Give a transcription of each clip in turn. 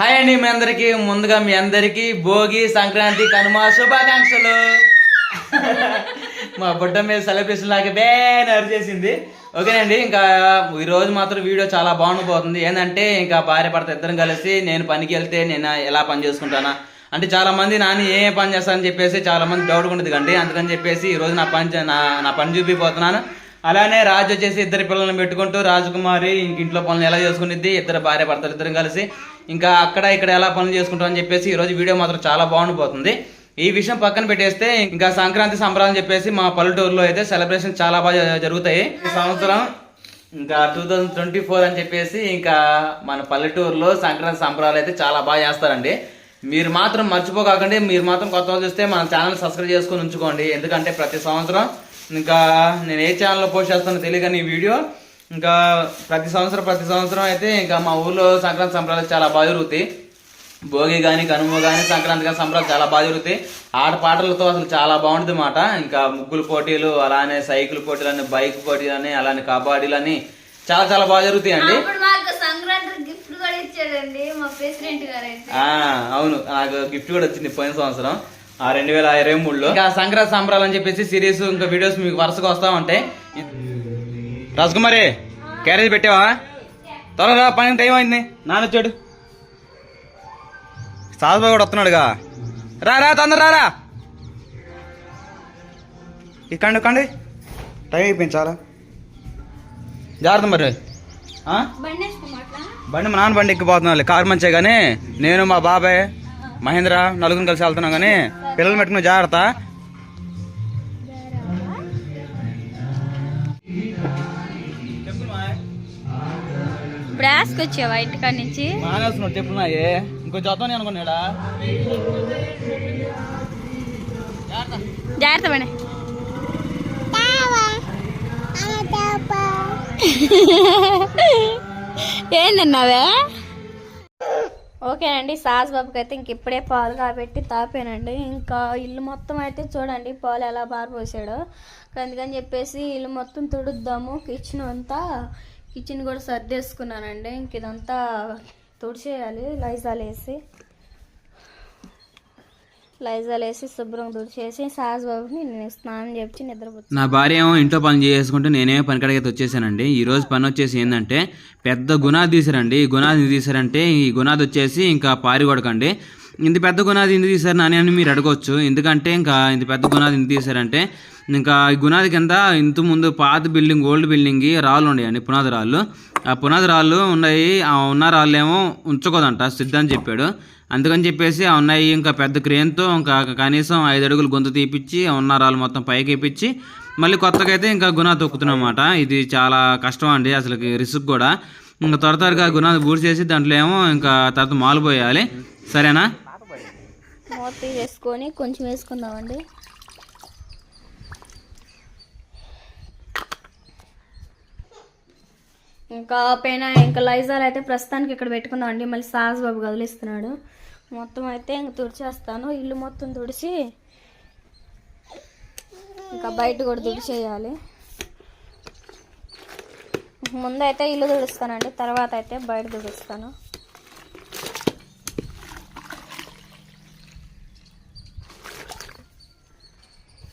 Hi అండి మీ అందరికి. ముందుగా మీ అందరికి భోగి సంక్రాంతి కనుమ శుభాకాంక్షలు. మా బుడ్డ మీద సెలబ్రేషన్ లాగా బ్యాన్ చేసింది. ఓకేనండి ఇంకా ఈ రోజు మాత్రం వీడియో చాలా బాగుండిపోతుంది. ఏంటంటే ఇంకా భార్య భర్త ఇద్దరం కలిసి నేను పనికి వెళ్తే నేను ఎలా పని చేసుకుంటానా? అంటే చాలా మంది నాని ఏ పని చేస్తానని చెప్పేసి చాలా మంది డౌట్ ఉంటుంది కండి. అందుకని చెప్పేసి ఈ రోజు నా పని చే- నా నా పని చూపిపోతున్నాను. అలానే రాజు వచ్చేసి ఇద్దరు పిల్లల్ని పెట్టుకుంటూ రాజకుమారి ఇంక ఇంట్లో పనులు ఎలా చేసుకునిద్ది? ఇద్దరు భార్య భర్తలు ఇద్దరం కలిసి ఇంకా అక్కడ ఇక్కడ ఎలా పనులు చేసుకుంటాం అని చెప్పేసి ఈరోజు వీడియో మాత్రం చాలా బాగుండిపోతుంది. ఈ విషయం పక్కన పెట్టేస్తే ఇంకా సంక్రాంతి సంబరాలు చెప్పేసి మా పల్లెటూరులో అయితే సెలబ్రేషన్ చాలా బాగా జరుగుతాయి. ఈ సంవత్సరం ఇంకా టూ థౌజండ్ ట్వంటీ ఫోర్ అని చెప్పేసి ఇంకా మన పల్లెటూరులో సంక్రాంతి సంబరాలు అయితే చాలా బాగా చేస్తారండి. మీరు మాత్రం మర్చిపోకాకండి. మీరు మాత్రం కొత్త వాళ్ళు చూస్తే మన ఛానల్ సబ్స్క్రైబ్ చేసుకొని ఉంచుకోండి. ఎందుకంటే ప్రతి సంవత్సరం ఇంకా నేను ఏ ఛానల్లో పోస్ట్ చేస్తానో తెలియని ఈ వీడియో. ఇంకా ప్రతి సంవత్సరం ప్రతి సంవత్సరం అయితే ఇంకా మా ఊర్లో సంక్రాంతి సంబరాలు చాలా బాగా జరుగుతాయి. భోగి కానీ కనుమ కానీ సంక్రాంతి కానీ సంబరాలు చాలా బాగా జరుగుతాయి. ఆట పాటలతో అసలు చాలా బాగుంటుంది మాట. ఇంకా ముగ్గులు పోటీలు అలానే సైకిల్ పోటీలని బైక్ పోటీలని అలానే కబడ్డీలని చాలా చాలా బాగా జరుగుతాయి అండి అవును. నాకు గిఫ్ట్ కూడా వచ్చింది పోయిన సంవత్సరం ఆ రెండు వేల ఇరవై మూడులో. ఇంకా సంక్రాంతి సంబరాలు అని చెప్పేసి సిరీస్ ఇంకా వీడియోస్ మీకు వరుసగా వస్తా ఉంటాయి. రాజకుమారి క్యారేజ్ పెట్టావా? త్వరగా పని టైం అయింది. నాన్న వచ్చాడు. సాధుబాబు కూడా వస్తున్నాడుగా. రా రా తొందర రా రా. ఇక్కండి టైం అయిపోయింది చాలా. జాగ్రత్త మరి. బండి బండి మా నాన్న బండి ఎక్కిపోతున్నాం కారు మంచిగా కానీ నేను మా బాబాయ్ మహేంద్ర నలుగురిని కలిసి వెళ్తున్నాం కానీ పిల్లలు పెట్టుకుని జాగ్రత్త. ఇప్పుడు వేసుకొచ్చావా ఇంటికాడ నుంచి మానేస్తున్నాడు చెప్పున్నాయే ఇంకో జతం అనుకున్నాడా? జాగ్రత్త. ఏందన్నావే ఓకేనండి సాస్ బాబుకి అయితే ఇంక ఇప్పుడే పాలు కాబట్టి తాపానండి. ఇంకా ఇల్లు మొత్తం అయితే చూడండి పాలు ఎలా పారిపోసాడో అందుకని చెప్పేసి ఇల్లు మొత్తం తుడుద్దాము కిచెన్ అంతా. కిచెన్ కూడా సర్దేసుకున్నానండి. ఇంక ఇదంతా తుడిచేయాలి. లైజాలు వేసి. లైజాలు వేసి శుభ్రం తుడిచేసి సాస్ బాబుని నేను స్నానం చేపించి నిద్రపోతాను నా భార్య ఏమో ఇంట్లో పని చేసుకుంటూ నేనే పని కడగైతే వచ్చేసానండి. ఈ రోజు పని వచ్చేసి ఏంటంటే పెద్ద గునాది తీసారండి ఈ గునాది తీసారంటే ఈ గునాది వచ్చేసి ఇంకా పారి కొడకండి ఇంత పెద్ద గునాది ఎందుకు తీసారు నాని అని మీరు అడగవచ్చు ఎందుకంటే ఇంకా ఇంత పెద్ద గునాది ఎందుకు తీశారంటే ఇంకా ఈ గునాది కింద ఇంత ముందు పాత బిల్డింగ్ ఓల్డ్ బిల్డింగ్ రాళ్ళు ఉండేయండి పునాది రాళ్ళు. ఆ పునాది రాళ్ళు ఉన్నాయి ఆ ఉన్న రాళ్ళు ఏమో ఉంచకూడదంట సిద్ధ అని చెప్పాడు. అందుకని చెప్పేసి ఆ ఉన్నాయి ఇంకా పెద్ద క్రేన్తో ఇంకా కనీసం ఐదు అడుగులు గొంతు తీపిచ్చి ఉన్న రాళ్ళు మొత్తం పైకి ఇప్పించి మళ్ళీ కొత్తగా అయితే ఇంకా గునా తొక్కుతున్నమాట ఇది చాలా కష్టం అండి అసలు రిస్క్ కూడా. ఇంకా త్వర త్వరగా గునా పూర్తి చేసి దాంట్లో ఏమో ఇంకా తర్వాత మాలు పోయాలి సరేనా? మూత వేసుకొని కొంచెం వేసుకుందామండి. ఇంకా పైన ఇంకా లైజాల్ అయితే ప్రస్తుతానికి ఇక్కడ పెట్టుకుందామండి మళ్ళీ సాస్ బాబు కదిలిస్తున్నాడు. మొత్తం అయితే ఇంక తుడిచేస్తాను. ఇల్లు మొత్తం తుడిచి ఇంకా బయట కూడా తుడిచేయాలి. ముందైతే ఇల్లు తుడుస్తానండి. తర్వాత అయితే బయట తుడుస్తాను.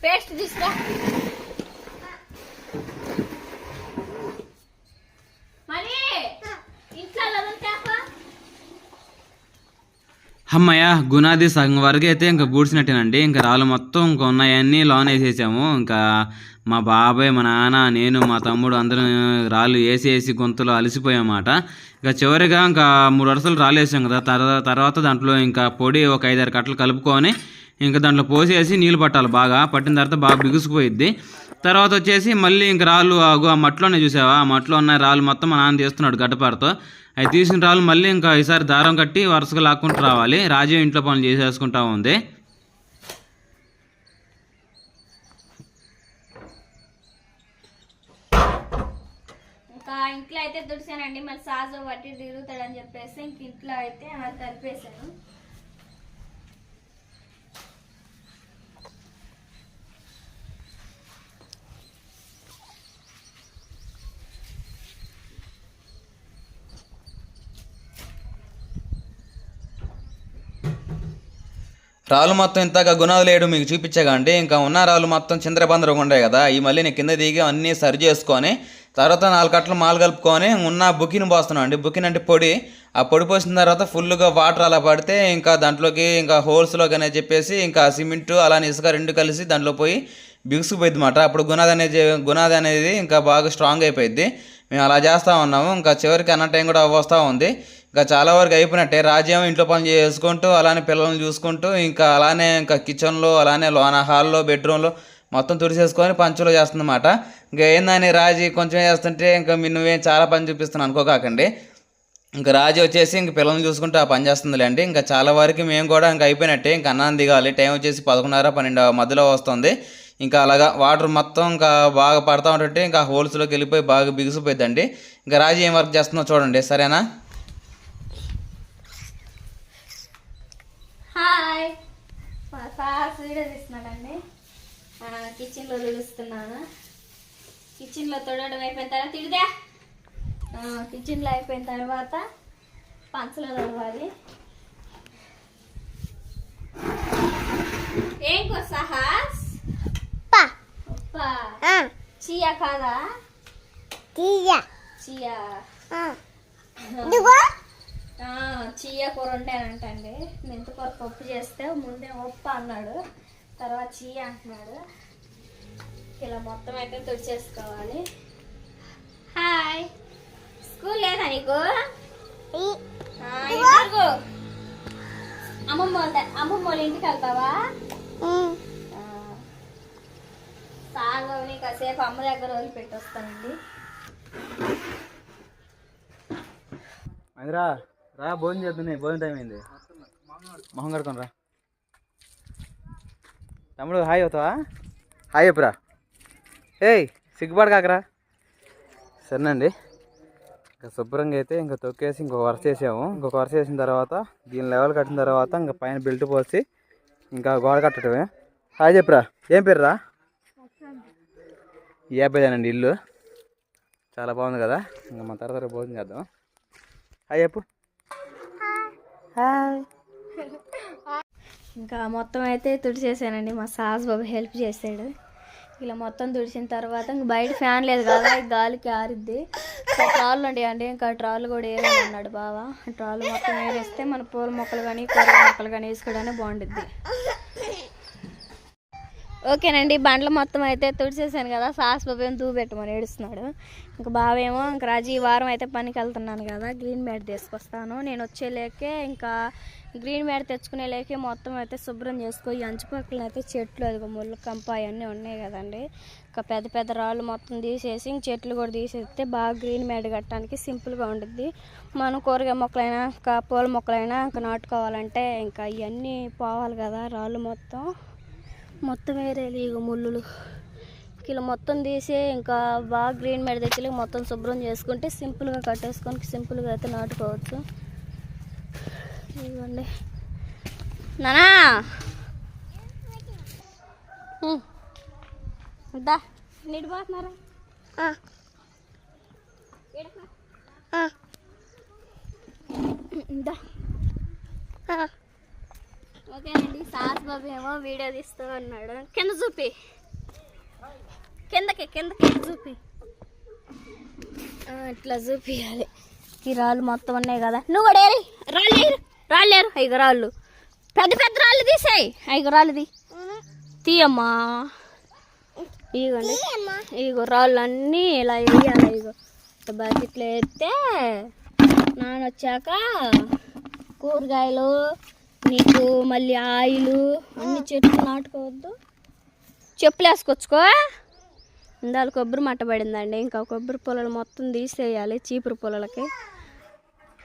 పేస్ట్ తీసుకురా మరి ఇంట్లో అమ్మయ్య గునాది సగం వరకు అయితే ఇంకా గూడ్చినట్టేనండి. ఇంకా రాళ్ళు మొత్తం ఇంకా ఉన్నాయన్నీ లోన్ వేసేసాము. ఇంకా మా బాబాయ్ మా నాన్న నేను మా తమ్ముడు అందరం రాళ్ళు వేసి వేసి గొంతులో అలసిపోయామాట ఇంకా చివరిగా ఇంకా మూడు వరుసలు రాళ్ళు వేసాం కదా. తర్వాత తర్వాత దాంట్లో ఇంకా పొడి ఒక ఐదారు కట్టలు కలుపుకొని ఇంకా దాంట్లో పోసేసి నీళ్ళు పట్టాలి బాగా. పట్టిన తర్వాత బాగా బిగుసుకుపోయిద్ది. తర్వాత వచ్చేసి మళ్ళీ ఇంకా రాళ్ళు ఆగు ఆ మట్టిలోనే చూసావా? ఆ మట్టిలో ఉన్న రాళ్ళు మొత్తం మా నాన్న తీస్తున్నాడు గడ్డపారతో. అవి తీసిన రాళ్ళు మళ్ళీ ఇంకా ఈసారి దారం కట్టి వరుసగా లాక్కుంటూ రావాలి. రాజు ఇంట్లో పనులు చేసేసుకుంటా ఉంది. ఇంట్లో అయితే తుడిసానండి మరి సాజు బట్టి తిరుగుతాడని చెప్పేసి ఇంక ఇంట్లో అయితే కలిపేశాను రాళ్ళు మొత్తం ఇంతగా గుణాలు లేడు మీకు చూపించగండి ఇంకా ఉన్న రాళ్ళు మొత్తం చిందరబందరగా ఉండే కదా. ఈ మళ్ళీ నేను కింద దిగి అన్నీ సరి చేసుకొని తర్వాత నాలుగు కట్టలు మాలు కలుపుకొని ఉన్న బుకిని పోస్తున్నాం అండి. బుకిన్ అంటే పొడి. ఆ పొడి పోసిన తర్వాత ఫుల్గా వాటర్ అలా పడితే ఇంకా దాంట్లోకి ఇంకా హోల్స్లో కానీ చెప్పేసి ఇంకా సిమెంట్ అలానే ఇసుక రెండు కలిసి దాంట్లో పోయి బిగుసుకుపోయింది అనమాట అప్పుడు గుణాది అనేది గుణాది అనేది ఇంకా బాగా స్ట్రాంగ్ అయిపోయింది మేము అలా చేస్తూ ఉన్నాము. ఇంకా చివరికి అన్న టైం కూడా వస్తూ ఉంది. ఇంకా చాలా వరకు అయిపోయినట్టే. రాజ్యం ఇంట్లో పని చేసుకుంటూ అలానే పిల్లల్ని చూసుకుంటూ ఇంకా అలానే ఇంకా కిచెన్లో అలానే లోన హాల్లో బెడ్రూమ్లో మొత్తం తుడిసేసుకొని పంచులో చేస్తుందన్నమాట. ఇంకా ఏందని రాజీ కొంచెం చేస్తుంటే ఇంకా మీ నువ్వేం చాలా పని చూపిస్తున్నాను అనుకోకాకండి. ఇంకా రాజు వచ్చేసి ఇంక పిల్లల్ని చూసుకుంటూ ఆ పని చేస్తుందిలేండి. ఇంకా చాలా వరకు మేము కూడా ఇంకా అయిపోయినట్టే. ఇంకా అన్నం దిగాలి. టైం వచ్చేసి పదకొండున్నర పన్నెండు మధ్యలో వస్తుంది. ఇంకా అలాగా వాటర్ మొత్తం ఇంకా బాగా పడతా ఉంటుంటే ఇంకా హోల్స్లోకి వెళ్ళిపోయి బాగా బిగుసిపోయిందండి ఇంకా రాజు ఏం వర్క్ చేస్తుందో చూడండి. సరేనా? హాయ్. మా సార్ వీడియో తీస్తున్నాడండి. కిచెన్లో తుడుస్తున్నాను కిచెన్లో తొడవడం అయిపోయిన తర్వాత తిడిదా కిచెన్లో అయిపోయిన తర్వాత పంచలో తడవాలి. ఏం కో సహాస్? ఉప్పా. చియా కాదా? చియా. ఆ, చియ్య కూర వండానంటండి మెంతికూర పప్పు చేస్తే ముందే ఉప్పు అన్నాడు. తర్వాత చీయ అంటున్నాడు. ఇలా మొత్తం అయితే తుడిచేసుకోవాలి. హాయ్. స్కూల్ లేదా నీకు. అమ్మమ్మ అమ్మమ్మ వాళ్ళ ఇంటికి వెళ్తావా? సాగోని కాసేపు అమ్మ దగ్గర వదిలిపెట్టి వస్తానండి రా రా భోజనం చేద్దాం భోజనం టైం అయింది. మొహం కడుకొని రా. తమ్ముడు హాయ్ అవుతావా? హాయ్ చెప్పురా ఏయ్ సిగ్గుపడు కాకరా. సరేనండి. ఇంకా శుభ్రంగా అయితే ఇంకా తొక్కేసి ఇంకొక వరుస వేసాము ఇంకొక వరుస వేసిన తర్వాత దీని లెవెల్ కట్టిన తర్వాత ఇంకా పైన బెల్ట్ పోసి ఇంకా గోడ కట్టడమే. హాయ్ చెప్పురా. ఏం పేరురా? ఈ అబ్బాయిదేనండి ఇల్లు. చాలా బాగుంది కదా. ఇంకా మన తర్వాత భోజనం చేద్దాం హాయ్ చెప్పు. ఇంకా మొత్తం అయితే తుడిచేసానండి. మా సాస్ బాబు హెల్ప్ చేశాడు ఇలా మొత్తం తుడిచిన తర్వాత ఇంక బయట ఫ్యాన్ లేదు కదా గాలికి ఆరిద్ది. ఇంకా ట్రాళ్ళు అండి ఇంకా ట్రాల్ కూడా ఏరేది అన్నాడు బావా. ట్రాల్ మొత్తం ఏరేస్తే మన పూల మొక్కలు కానీ కూరగాయ మొక్కలు కానీ వేసుకోవడానికి బాగుంటుంది ఓకేనండి బండ్లు మొత్తం అయితే తుడిచేసాను కదా సాస్ బాబు ఏమో దూ ఏడుస్తున్నాడు. ఇంకా బావేమో ఇంకా రాజు ఈ వారం అయితే పనికి వెళ్తున్నాను కదా గ్రీన్ మ్యాట్ తీసుకొస్తాను. నేను వచ్చేలేకే ఇంకా గ్రీన్ మ్యాట్ తెచ్చుకునే లేకే మొత్తం అయితే శుభ్రం చేసుకో ఈ అంచు పక్కన అయితే చెట్లు అది ముళ్ళు కంప అవన్నీ ఉన్నాయి కదండి. ఇంకా పెద్ద పెద్ద రాళ్ళు మొత్తం తీసేసి ఇంక చెట్లు కూడా తీసేస్తే బాగా గ్రీన్ మ్యాట్ కట్టడానికి సింపుల్గా ఉంటుంది మనం కూరగాయ మొక్కలైనా ఇంకా పూల మొక్కలైనా ఇంకా నాటుకోవాలంటే ఇంకా ఇవన్నీ పోవాలి కదా రాళ్ళు మొత్తం. మొత్తం వేరేది ఇక ముళ్ళు ఇలా మొత్తం తీసి ఇంకా బాగా గ్రీన్ మెడ తెచ్చి మొత్తం శుభ్రం చేసుకుంటే సింపుల్గా కట్టేసుకొని సింపుల్గా అయితే నాటుకోవచ్చు. ఇవ్వండి నానా! దా నీటి పోతున్నారా? దా ఓకేనండి సాస్ బాబు ఏమో వీడియో తీస్తూ ఉన్నాడు. కింద చూపి. కిందకి కిందకి. చూపి. ఇట్లా చూపియాలి. ఈ రాళ్ళు మొత్తం ఉన్నాయి కదా. నువ్వు కూడా ఏరి. రాళ్ళు ఏరు. రాళ్ళు ఏరు. ఐదు రాళ్ళు. పెద్ద పెద్ద రాళ్ళు తీసేయి. ఐదు రాళ్ళుది తీయమ్మా. ఇగోండి ఇగో రాళ్ళు అన్నీ ఇలా వేయాలి. ఇగో బకెట్లో వేస్తే నాన్న వచ్చాక కూరగాయలు నీకు మళ్ళీ ఆయిల్ అన్ని చెట్లు నాటుకోవద్దు. చెప్పులు వేసుకొచ్చుకో. ఇందాలు కొబ్బరి మట్ట పడిందండి. ఇంకా కొబ్బరి పొలాలు మొత్తం తీసేయాలి చీపురు పొలాలకి.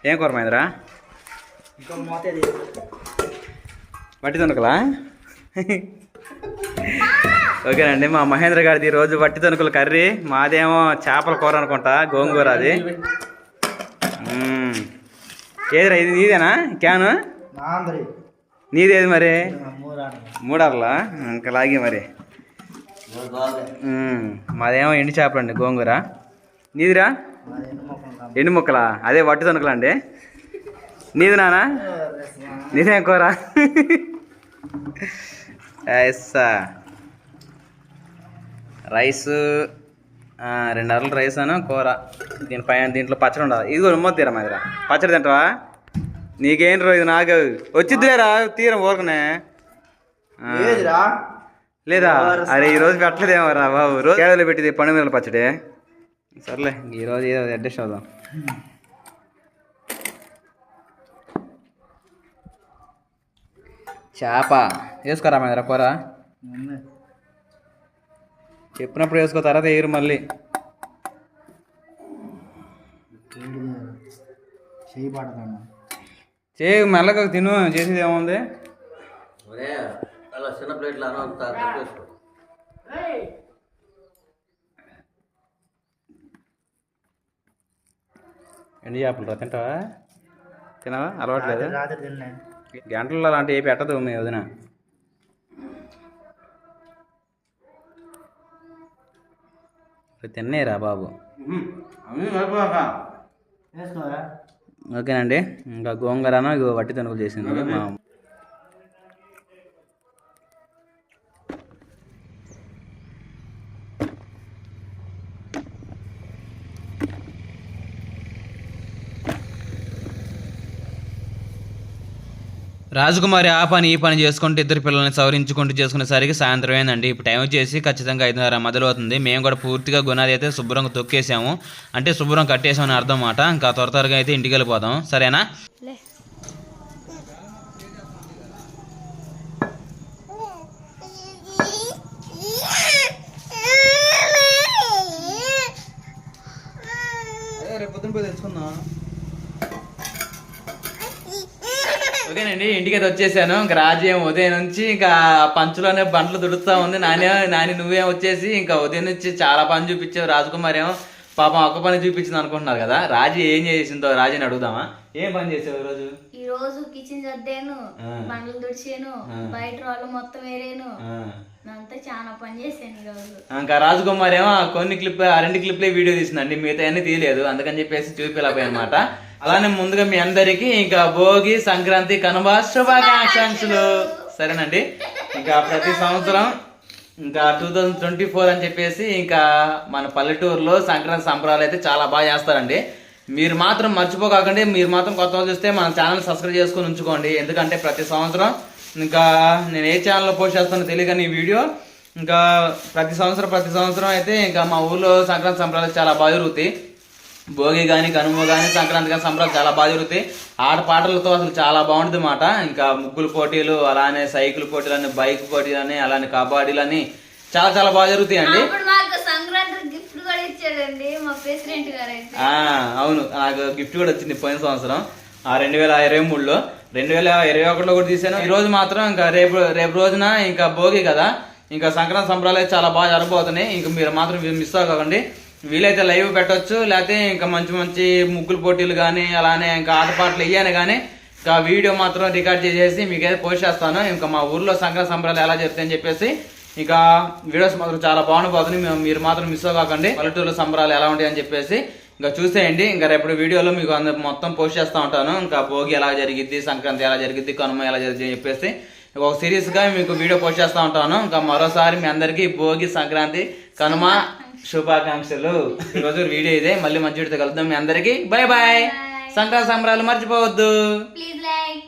ఏం కూర మహేంద్రా? వట్టి తణుకులా ఓకేనండి మా మహేంద్ర గారిది రోజు వట్టి తణుకుల కర్రీ. మాదేమో చేపల కూర అనుకుంటా గోంగూర అది. ఏదిరా ఇది? నీదేనా? క్యాను? నీదేది మరి? మూడర్లా? ఇంకా లాగే మరి. మాదేమో ఎండి చేపలండి గోంగూర. నీదిరా? ఎండు ముక్కలా? అదే వట్టి తణుకులా అండి? నీది నానా? నీదేం కూర? ఎస్సా రైస్ రెండు అరలు రైస్ అను కూర. దీని పైన దీంట్లో పచ్చడి ఉండదు ఇది కూడా ఉమ్మ తీరా మా దగ్గర పచ్చడి తింటావా? నీకేం రోజు నాకు? వచ్చిద్దిలేరా? తీరం ఊరకనే. లేదా? అరే ఈ రోజు పెట్టలేదేమో రా బాబు. రోజు కేడలో పెట్టింది పండు మిరల పచ్చడి. సర్లే ఈ రోజు ఏదో అడ్జస్ట్ అవుదాం. చేప. వేసుకోరా మా దగ్గర కూర? చెప్పినప్పుడు వేసుకో తర్వాత వేయరు మళ్ళీ. చేయి పడతాను. చే మెల్లగా తిను చేసేది ఏముంది? అలా చిన్న ప్లేట్లు అనంత ఎండి చేపలు రా తింటావా? తినవా? అలవాట్లేదు? రాత్రి తిన్నా గంటల్లో అలాంటి ఏ పెట్టదు మీ వదిన. తిన్నేరా బాబు. వేసుకోరా? ఓకేనండి. ఇంకా గోంగూరను ఇగో వట్టి తనుకులు చేసింది రాజకుమారి ఆ పని ఈ పని చేసుకుంటూ ఇద్దరు పిల్లల్ని సవరించుకుంటూ చేసుకునేసరికి సాయంత్రం అయిందండి. ఇప్పుడు టైం వచ్చేసి ఖచ్చితంగా ఐదున్నర మొదలవుతుంది. మేము కూడా పూర్తిగా గుణాది అయితే శుభ్రంగా తొక్కేసాము. అంటే శుభ్రం కట్టేసామని అర్థం అన్నమాట. ఇంకా త్వర త్వరగా అయితే ఇంటికి వెళ్ళిపోదాం సరేనా? ఓకేనండి ఇంటికి అయితే వచ్చేసాను. ఇంకా రాజ్యం ఉదయం నుంచి ఇంకా పంచులోనే బండ్లు దుడుస్తా ఉంది. నాని నాని నువ్వేం వచ్చేసి ఇంకా ఉదయం నుంచి చాలా పని చూపించావు. రాజకుమార్ ఏమో పాపం ఒక్క పని చూపించింది అనుకుంటున్నారు కదా. రాజు ఏం చేసిందో రాజుని అడుగుదామా? ఏం పని చేసావు ఈరోజు? ఈ రోజు కిచెన్ సర్దాను ఆ. బండ్లు తుడిచాను ఆ. బయట వాళ్ళు మొత్తం వేరేను. అంతా చాలా పని చేశాను రోజు ఇంకా రాజకుమార్ ఏమో కొన్ని క్లిప్ ఆ రెండు క్లిప్లే వీడియో తీసిందండి. మిగతా అన్ని తీయలేదు. అందుకని చెప్పేసి చూపిలపోయి అనమాట అలానే ముందుగా మీ అందరికి ఇంకా భోగి సంక్రాంతి కనుమ శుభాకాంక్షలు. సరేనండి? ఇంకా ప్రతి సంవత్సరం ఇంకా టూ థౌజండ్ ట్వంటీ ఫోర్ అని చెప్పేసి ఇంకా మన పల్లెటూరులో సంక్రాంతి సంబరాలు అయితే చాలా బాగా చేస్తారండి. మీరు మాత్రం మర్చిపోకండి మీరు మాత్రం కొత్త వాళ్ళు చూస్తే మన ఛానల్ సబ్స్క్రైబ్ చేసుకొని ఉంచుకోండి. ఎందుకంటే ప్రతి సంవత్సరం ఇంకా నేను ఏ ఛానల్లో పోస్ట్ చేస్తానో తెలియక ఈ వీడియో ఇంకా ప్రతి సంవత్సరం ప్రతి సంవత్సరం అయితే ఇంకా మా ఊర్లో సంక్రాంతి సంబరాలు చాలా బాగా జరుగుతాయి. భోగి కానీ కనుమ కానీ సంక్రాంతి కానీ సంబరాలు చాలా బాగా జరుగుతాయి. ఆట పాటలతో అసలు చాలా బాగుంటుంది మాట. ఇంకా ముగ్గుల పోటీలు అలానే సైకిల్ పోటీలు అని బైక్ పోటీలు అని అలానే కబడ్డీలని చాలా చాలా బాగా జరుగుతాయి అండి అవును. నాకు గిఫ్ట్ కూడా వచ్చింది పోయిన సంవత్సరం. ఆ రెండు వేల ఇరవై మూడులో. రెండు వేల ఇరవై ఒకటిలో కూడా తీసాను ఈ రోజు మాత్రం ఇంకా రేపు రేపు రోజున ఇంకా భోగి కదా. ఇంకా సంక్రాంతి సంబరాలు చాలా బాగా జరగబోతున్నాయి. ఇంకా మీరు మాత్రం మిస్ అవ్వకండి. వీలైతే లైవ్ పెట్టొచ్చు లేకపోతే ఇంకా మంచి మంచి ముగ్గులు పోటీలు కానీ అలానే ఇంకా ఆటపాటలు ఇయ్యాను కానీ ఇంకా వీడియో మాత్రం రికార్డ్ చేసేసి మీకైతే పోస్ట్ చేస్తాను. ఇంకా మా ఊర్లో సంక్రాంతి సంబరాలు ఎలా చెప్తాయని చెప్పేసి ఇంకా వీడియోస్ మాత్రం చాలా బాగుండిపోతుంది మేము- మీరు మాత్రం మిస్ అవ్వకండి పల్లెటూరులో సంబరాలు ఎలా ఉంటాయి అని చెప్పేసి ఇంకా చూసేయండి. ఇంకా రేపటి వీడియోలో మీకు అంద మొత్తం పోస్ట్ చేస్తూ ఉంటాను. ఇంకా భోగి ఎలా జరిగిద్ది సంక్రాంతి ఎలా జరిగిద్ది కనుమ ఎలా జరిగింది అని చెప్పేసి ఒక సిరీస్గా మీకు వీడియో పోస్ట్ చేస్తూ ఉంటాను. ఇంకా మరోసారి మీ అందరికీ భోగి సంక్రాంతి కనుమ శుభాకాంక్షలు. ఈరోజు వీడియో ఇదే. మళ్ళీ మంచి వీడియోతో కలుద్దాం మీ అందరికీ. బాయ్ బాయ్ సంక్రాంతి సంబరాలు మర్చిపోవద్దు. Please like